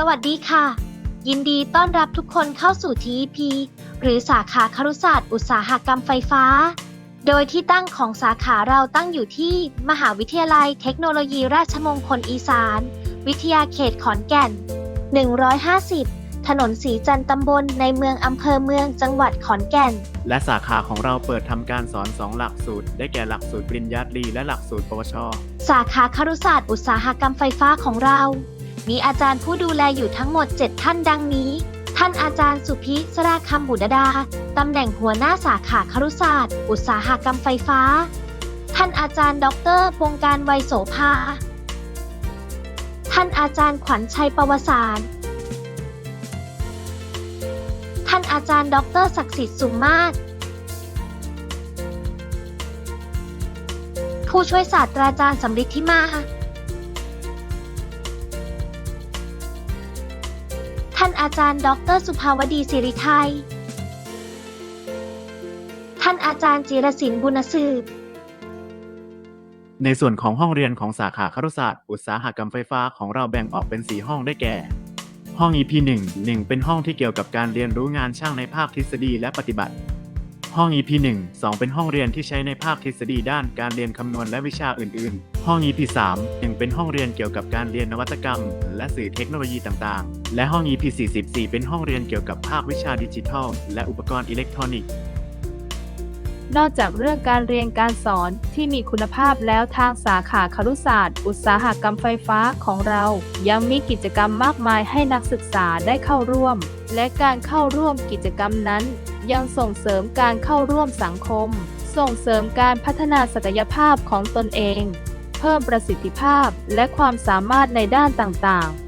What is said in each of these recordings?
สวัสดีค่ะ ยินดีต้อนรับทุกคนเข้าสู่ TEP หรือสาขาครุศาสตร์อุตสาหกรรมไฟฟ้า โดยที่ตั้งของสาขาเราตั้งอยู่ที่ มหาวิทยาลัยเทคโนโลยีราชมงคลอีสาน วิทยาเขตขอนแก่น 150 ถนนสีจันทร์ตำบลในเมืองอำเภอเมืองจังหวัดขอนแก่น และสาขาของเราเปิดทำการสอน2หลักสูตร ได้แก่หลักสูตรปริญญาตรีและหลักสูตรปวช สาขาครุศาสตร์อุตสาหกรรมไฟฟ้าของเรา มีอาจารย์ผู้ดูแลอยู่ทั้งหมด 7 ท่านดังนี้ ท่านอาจารย์สุพิสราคำบุตรดา ตำแหน่งหัวหน้าสาขาครุศาสตร์ อุตสาหกรรมไฟฟ้า ท่านอาจารย์ ดรวงการไวยโสภา ท่านอาจารย์ขวัญชัยประวสารท่านอาจารย์ ดรศักดิ์สิทธิ์สุมมาศผู้ช่วยศาสตราจารย์สำริดทิมาานอาจารย์ ดร สุภาวดีสิริไทย ท่านอาจารย์จิรศิลป์บุญสืบ ในส่วนของห้องเรียนของสาขาครุศาสตร์ อุตสาหกรรมไฟฟ้าของเราแบ่งออกเป็น 4 ห้องได้แก่ ห้อง EP 1 1 เป็นห้องที่เกี่ยวกับการเรียนรู้งานช่างในภาคทฤษฎีและปฏิบัติ ห้อง EP 1 2 เป็นห้องเรียนที่ใช้ในภาคทฤษฎีด้านการเรียนคำนวณและวิชาอื่น ๆ ห้อง EP 3 1 เป็นห้องเรียนเกี่ยวกับการเรียนนวัตกรรม และสื่อเทคโนโลยีต่าง ๆ และห้อง EP 44 เป็นห้องเรียนเกี่ยวกับภาควิชาดิจิทัล และอุปกรณ์อิเล็กทรอนิกส์ นอกจากเรื่องการเรียนการสอนที่มีคุณภาพแล้วทางสาขาครุศาสตร์ อุตสาหกรรมไฟฟ้าของเรา ยังมีกิจกรรมมากมายให้นักศึกษาได้เข้าร่วม และการเข้าร่วมกิจกรรมนั้น ยังส่งเสริมการเข้าร่วมสังคม ส่งเสริมการพัฒนาศักยภาพของตนเอง เพิ่มประสิทธิภาพและความสามารถในด้านต่างๆ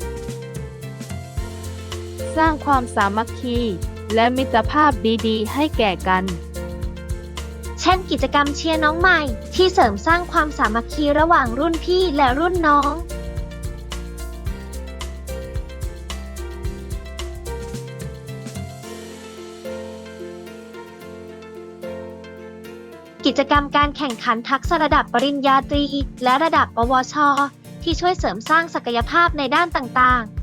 สร้างความสามัคคี และมิตรภาพดีๆ ให้แก่กัน เช่นกิจกรรมเชียร์น้องใหม่ ที่เสริมสร้างความสามัคคีระหว่างรุ่นพี่และรุ่นน้อง กิจกรรมการแข่งขันทักษะระดับปริญญาตรี และระดับปวช ที่ช่วยเสริมสร้างศักยภาพในด้านต่างๆ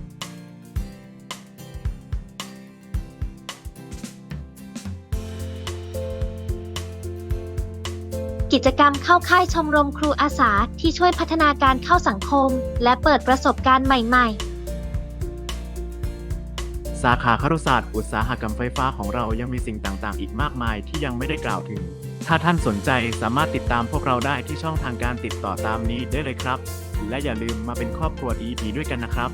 กิจกรรมเข้าค่ายชมรมครูอาสาที่ช่วยพัฒนาการเข้าสังคม และเปิดประสบการณ์ใหม่ๆสาขาครุศาสตร์อุตสาหกรรมไฟฟ้าของเรายังมีสิ่งต่างๆ อีกมากมายที่ยังไม่ได้กล่าวถึง ถ้าท่านสนใจสามารถติดตามพวกเราได้ที่ช่องทางการติดต่อตามนี้ได้เลยครับ และอย่าลืมมาเป็นครอบครัว EP ด้วยกันนะครับ